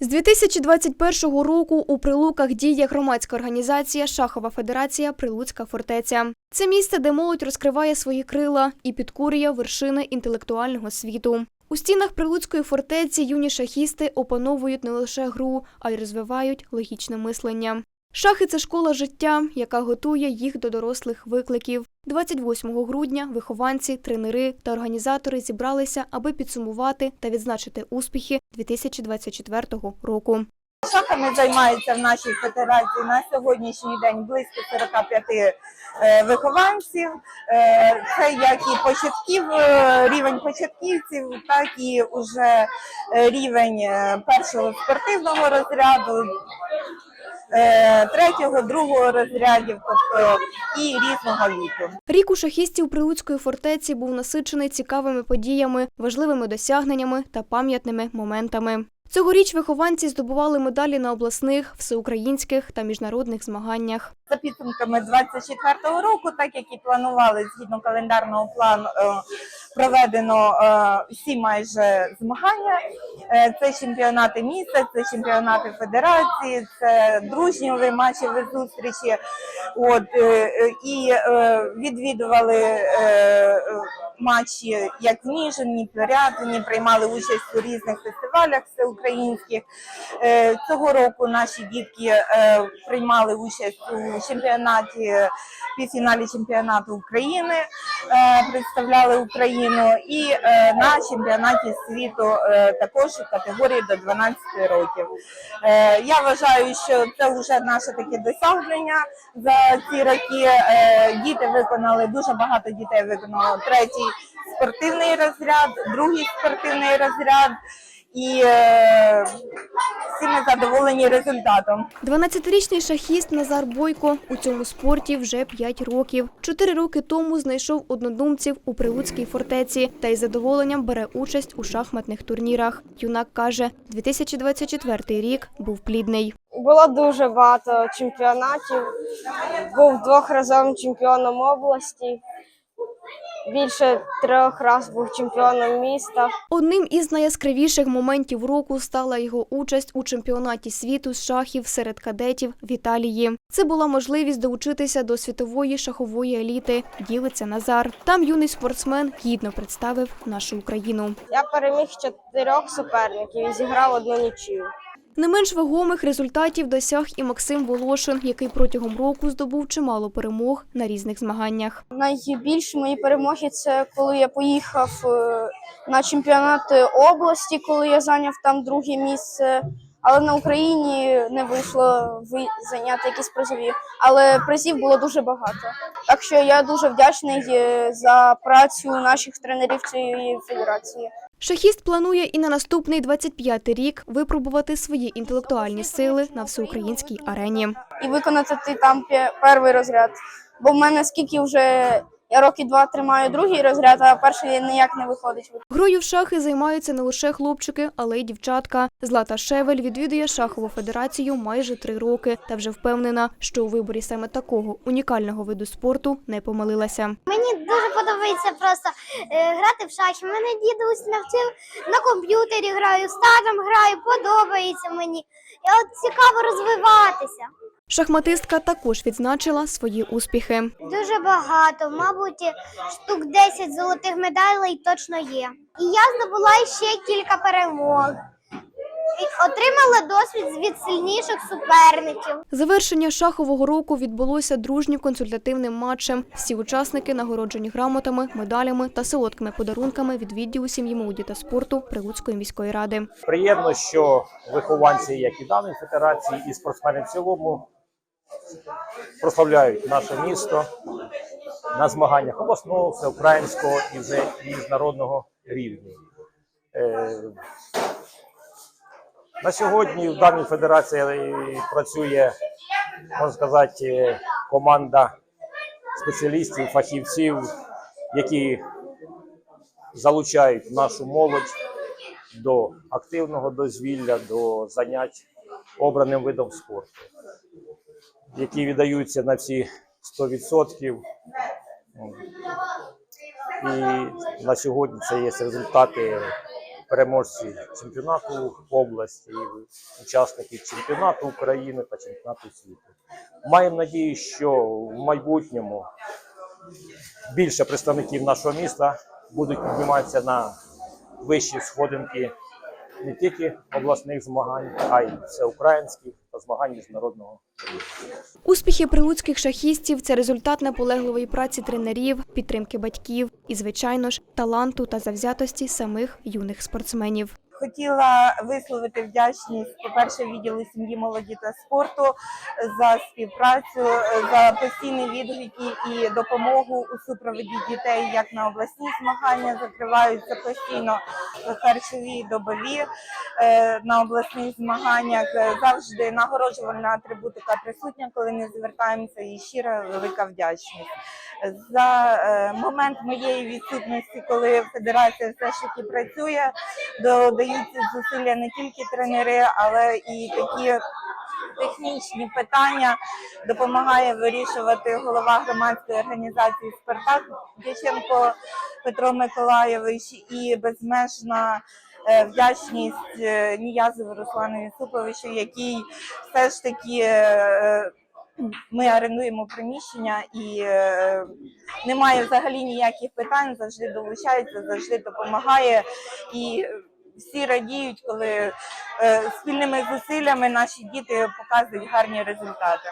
З 2021 року у Прилуках діє громадська організація Шахова Федерація Прилуцька фортеця. Це місце, де молодь розкриває свої крила і підкурює вершини інтелектуального світу. У стінах Прилуцької фортеці юні шахісти опановують не лише гру, а й розвивають логічне мислення. Шахи це школа життя, яка готує їх до дорослих викликів. 28 грудня вихованці, тренери та організатори зібралися, аби підсумувати та відзначити успіхи 2024 року. Шахами займаються в нашій федерації на сьогоднішній день близько 45 е, вихованців. Е, Це як і початків, е, рівень початківців, так і уже е, рівень першого спортивного розряду, третього, другого розрядів, тобто і різного віку. Рік у шахістів Прилуцької фортеці був насичений цікавими подіями, важливими досягненнями та пам'ятними моментами. Цьогоріч вихованці здобували медалі на обласних, всеукраїнських та міжнародних змаганнях. За підсумками 24-го року, так як і планували згідно календарного плану, е, проведено е, всі майже змагання. Е, Це чемпіонати міста, це чемпіонати федерації, це дружньові матчеві зустрічі. От е, і відвідували матчі як в Ніжині, Пирятині, приймали участь у різних фестивалях всеукраїнських. Цього року наші дітки приймали участь у чемпіонаті, півфіналі чемпіонату України, представляли Україну і е, на чемпіонаті світу е, також у категорії до 12 років. Е, Я вважаю, що це вже наше таке досягнення за ці роки. Е, Діти виконали дуже багато дітей виконало третій спортивний розряд, другий спортивний розряд. І е, всі ми задоволені результатом. 12-річний шахіст Назар Бойко у цьому спорті вже 5 років. Чотири роки тому знайшов однодумців у Прилуцькій фортеці та із задоволенням бере участь у шахматних турнірах. Юнак каже, 2024 рік був плідний. Було дуже багато чемпіонатів. Був двохразовим чемпіоном області. Більше трьох разів був чемпіоном міста. Одним із найяскравіших моментів року стала його участь у чемпіонаті світу з шахів серед кадетів в Італії. Це була можливість долучитися до світової шахової еліти. Ділиться Назар. Там юний спортсмен гідно представив нашу Україну. Я переміг чотирьох суперників і зіграв одну нічию. Не менш вагомих результатів досяг і Максим Волошин, який протягом року здобув чимало перемог на різних змаганнях. Найбільші мої перемоги це коли я поїхав е, на чемпіонат області, коли я зайняв там друге місце. Але на Україні не вийшло ви- зайняти якісь призові. Але призів було дуже багато. Так що я дуже вдячний е, за працю наших тренерів цієї федерації. Шахіст планує і на наступний 25-й рік випробувати свої інтелектуальні сили на всеукраїнській арені. і виконати ти там перший розряд. Бо в мене скільки вже я роки два тримаю другий розряд, а перший ніяк не виходить. Грою в шахи займаються не лише хлопчики, але й дівчатка. Злата Шевель відвідує шахову федерацію майже три роки та вже впевнена, що у виборі саме такого унікального виду спорту не помилилася. Мені дуже подобається просто е, грати в шахи. Мене дідусь навчив на комп'ютері граю, з татом граю, подобається мені. І от цікаво розвиватися. Шахматистка також відзначила свої успіхи. Дуже багато, мабуть, штук 10 золотих медалей точно є. І я здобула ще кілька перемог. Отримала досвід від сильніших суперників. Завершення шахового року відбулося дружнім консультативним матчем. Всі учасники нагороджені грамотами, медалями та солодкими подарунками від відділу сім'ї молоді та спорту Прилуцької міської ради. Приємно, що вихованці, як і даної федерації, і спортсмени в цілому прославляють наше місто на змаганнях обласного, всеукраїнського і вже міжнародного рівня. Е, На сьогодні в даній федерації працює, можна сказати, команда спеціалістів, фахівців, які залучають нашу молодь до активного дозвілля, до занять обраним видом спорту, які віддаються на всі 100%. І на сьогодні це є результати переможці чемпіонату області, і учасники чемпіонату України та чемпіонату світу. Маємо надію, що в майбутньому більше представників нашого міста будуть підніматися на вищі сходинки не тільки обласних змагань, а й всеукраїнських та змагань міжнародного. Успіхи прилуцьких шахістів це результат наполегливої праці тренерів, підтримки батьків і, звичайно ж, таланту та завзятості самих юних спортсменів. Хотіла висловити вдячність, по-перше, відділу сім'ї, молоді та спорту за співпрацю, за постійні відгуки і допомогу у супроводі дітей, як на обласні змагання закриваються постійно харчові добові е, на обласних змаганнях. Завжди нагороджувальна атрибутика присутня, коли не звертаємося, і щира велика вдячність. За е, момент моєї відсутності, коли федерація все ж таки працює, додаються зусилля не тільки тренери, але і такі технічні питання допомагає вирішувати голова громадської організації Спартак Дяченко Петро Миколайович і безмежна е, вдячність е, Ніязову Руслану Юсуповичу, який все ж таки е, ми орендуємо приміщення і немає взагалі ніяких питань, завжди долучається, завжди допомагає. І всі радіють, коли е, спільними зусиллями наші діти показують гарні результати.